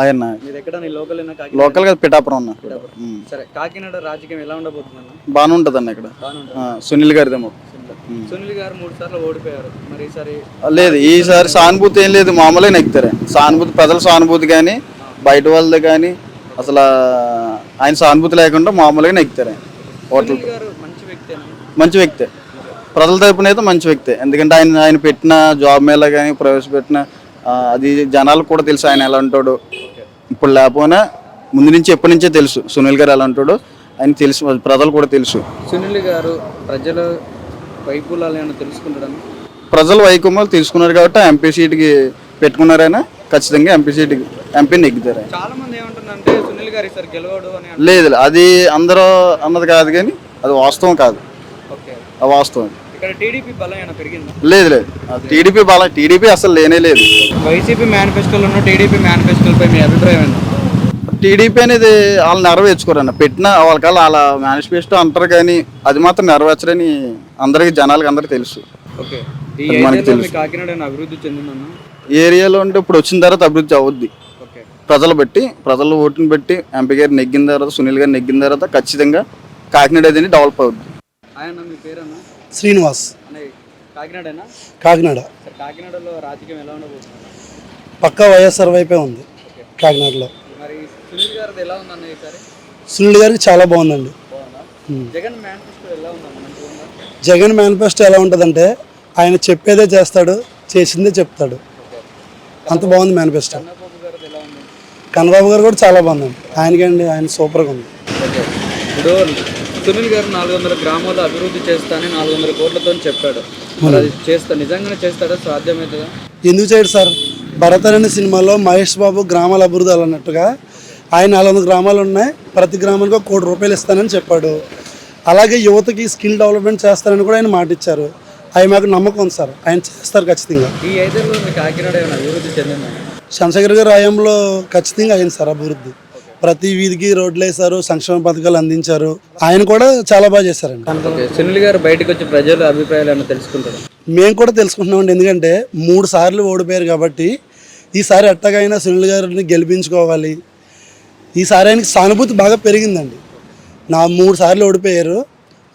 ఆయన. మీరు ఎక్కడ లోకల్ లోకల్గా పిఠాపురం అన్న. సరే కాకినాడ రాజకీయం ఎలా ఉండబోతుందన్న? బాగానే ఉంటుంది అన్న ఇక్కడ సునీల్ గారిదేమో సునీల్ గారు. మూడు సార్లు ఓడిపోయారు. మరి ఈసారి లేదు ఈసారి సానుభూతి ఏం లేదు మామూలుగా నెక్కుతారే. సానుభూతి ప్రజల సానుభూతి కానీ బయట వాళ్ళది కానీ అసలు ఆయన సానుభూతి లేకుండా మామూలుగా నెక్కుతారే. ఓట్లు మంచి వ్యక్తే. ప్రజల తరపున అయితే మంచి వ్యక్తే. ఎందుకంటే ఆయన ఆయన పెట్టిన జాబ్ మేళ కానీ ప్రవేశపెట్టిన అది జనాలకు కూడా తెలుసు ఆయన ఎలా ఉంటాడు. ఇప్పుడు లేకపోయినా ముందు నుంచి ఎప్పటి నుంచే తెలుసు. సునీల్ గారు ఎలా ఉంటాడు ఆయన తెలుసు ప్రజలు కూడా తెలుసు. సునీల్ గారు ప్రజల వైపులాలు ఏమైనా తెలుసుకుంటాడని ప్రజలు వైకుమాలు తీసుకున్నారు కాబట్టి ఎంపీ సీట్కి పెట్టుకున్నారైనా ఖచ్చితంగా ఎంపీ సీట్కి ఎంపీ నెగ్గుతారు ఆయన. చాలా మంది ఏమంటున్నారంటే సునీల్ గారు గెలవడు అని. లేదు అది అందరూ అన్నది కాదు కానీ అది వాస్తవం కాదు. వాస్తవం. టీడీపీ బలం లేదు లేదు. టీడీపీ బాగా టీడీపీ అసలు లేనే లేదు. వైసీపీ మేనిఫెస్టోలో ఉన్న టీడీపీ మేనిఫెస్టోలపై మీ అభిప్రాయం ఏంటి? టీడీపీ అనేది వాళ్ళు నెరవేర్చుకోరన్న పెట్టిన వాళ్ళకల్లా వాళ్ళ మేనిఫెస్టో అంటారు కానీ అది మాత్రం నెరవేర్చరని అందరికీ జనాలకి అందరికీ తెలుసు. మనకి తెలుసు. అభివృద్ధి చెందిందన్న? ఏరియాలో అంటే ఇప్పుడు వచ్చిన తర్వాత అభివృద్ధి అవుద్ది. ప్రజలు బట్టి ప్రజల ఓటుని బట్టి ఎంపీ గారు నెగ్గిన తర్వాత సునీల్ గారు నెగ్గిన తర్వాత ఖచ్చితంగా కాకినాడ అనేది డెవలప్ అవుద్ది. ఆయన మీ పేరన్నా? శ్రీనివాస్. కాకినాడ. సార్ కాకినాడలో రాజకీయం ఎలా ఉండబోతుంది? పక్కా వైఎస్ఆర్ వైపే ఉంది కాకినాడలో. మరి సునీల్ గారికి చాలా బాగుందండి. జగన్ మేనిఫెస్టో ఎలా ఉంటుందంటే ఆయన చెప్పేదే చేస్తాడు చేసిందే చెప్తాడు. అంత బాగుంది మేనిఫెస్టో కన్నబాబు గారు కూడా చాలా బాగుందండి. ఆయనకండి ఆయన సూపర్గా ఉంది. సునీల్ గారు నాలుగు వందల గ్రామాలు అభివృద్ధి చేస్తానని నాలుగు వందల కోట్లతో చెప్పాడు. మరి అది చేస్తా నిజంగానే చేస్తాడా? సాధ్యమవుతుందా ఎందుకు చేయడు సార్? భరత్ అనే సినిమాలో మహేష్ బాబు గ్రామాల అభివృద్ధి అన్నట్టుగా ఆయన నాలుగు వందల గ్రామాలు ఉన్నాయి. ప్రతి గ్రామానికి ఒక కోటి రూపాయలు ఇస్తానని చెప్పాడు. అలాగే యువతకి స్కిల్ డెవలప్మెంట్ చేస్తానని కూడా ఆయన మాట ఇచ్చారు అవి మాకు నమ్మకం ఉంది సార్. ఆయన చేస్తారు ఖచ్చితంగా. ఈ ఐదేళ్ళలో మీ కాకినాడ అభివృద్ధి చెందిందా? చంద్రశేఖర్ గారి హయాంలో ఖచ్చితంగా అయింది సార్ అభివృద్ధి. ప్రతి వీధికి రోడ్లు వేశారు సంక్షేమ పథకాలు అందించారు. ఆయన కూడా చాలా బాగా చేశారండి. సునీల్ గారు బయటకు వచ్చి ప్రజల అభిప్రాయాలు తెలుసుకుంటారు? మేము కూడా తెలుసుకుంటున్నామండి. ఎందుకంటే మూడు సార్లు ఓడిపోయారు కాబట్టి ఈసారి ఎట్టగైనా సునీల్ గారిని గెలిపించుకోవాలి. ఈసారి ఆయనకి సానుభూతి బాగా పెరిగిందండి. నా మూడు సార్లు ఓడిపోయారు.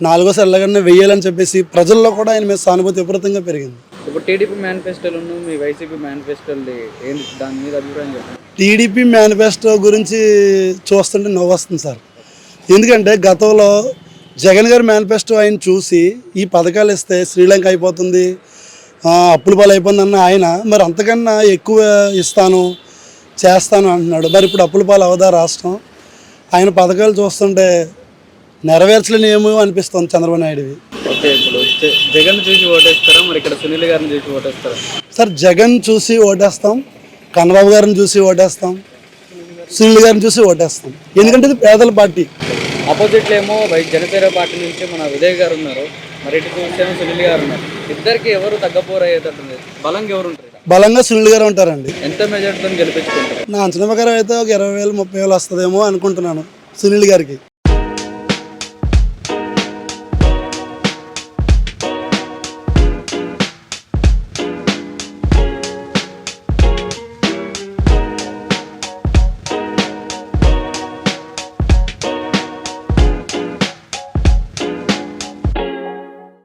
నాలుగోసారి ఎలాగన్నా వెయ్యాలని చెప్పేసి ప్రజల్లో కూడా ఆయన మీద సానుభూతి విపరీతంగా పెరిగింది. ఇప్పుడు టీడీపీ మేనిఫెస్టోలు మీ వైసీపీ మేనిఫెస్టోలు ఏంటి దాని మీద అభిప్రాయం చెప్పండి. టీడీపీ మేనిఫెస్టో గురించి చూస్తుంటే నవ్వు వస్తుంది సార్. ఎందుకంటే గతంలో జగన్ గారి మేనిఫెస్టో ఆయన చూసి ఈ పథకాలు ఇస్తే శ్రీలంక అయిపోతుంది ఆ, అప్పుల పాలు అయిపోతుందన్న ఆయన మరి అంతకన్నా ఎక్కువ ఇస్తాను చేస్తాను అంటున్నాడు. మరి ఇప్పుడు అప్పుల పాలు అవదా రాష్ట్రం? ఆయన పథకాలు చూస్తుంటే నెరవేర్చలేని ఏమో అనిపిస్తుంది చంద్రబాబు నాయుడువి ఓకే ఇప్పుడు జ- జగన్ చూసి ఓటేస్తారా? మరి ఇక్కడ సునీల్ గారిని చూసి ఓటేస్తారా? సార్ జగన్ చూసి ఓటేస్తాం కన్నబాబు గారిని చూసి ఓటేస్తాం సునీల్ గారిని చూసి ఓటేస్తాం. ఎందుకంటే ఇది పేదల పార్టీ. ఆపోజిట్లో ఏమో జనసేన పార్టీ నుంచి మన ఉదయ్ గారు ఉన్నారు మరి ఇటు చూసేమో సునీల్ గారు ఉన్నారు. ఇద్దరికి ఎవరు తగ్గపోరయ్యేటట్టుంది? బలంగా ఎవరు ఉంటారు ఇక్కడ? బలంగా సునీల్ గారు ఉంటారండి. ఎంత మెజార్టీతో గెలిపించుకుంటారు? నా అంచనా ప్రకారం అయితే ఒక ఇరవై వేలు ముప్పై వేలు వస్తుందేమో అనుకుంటున్నాను సునీల్ గారికి.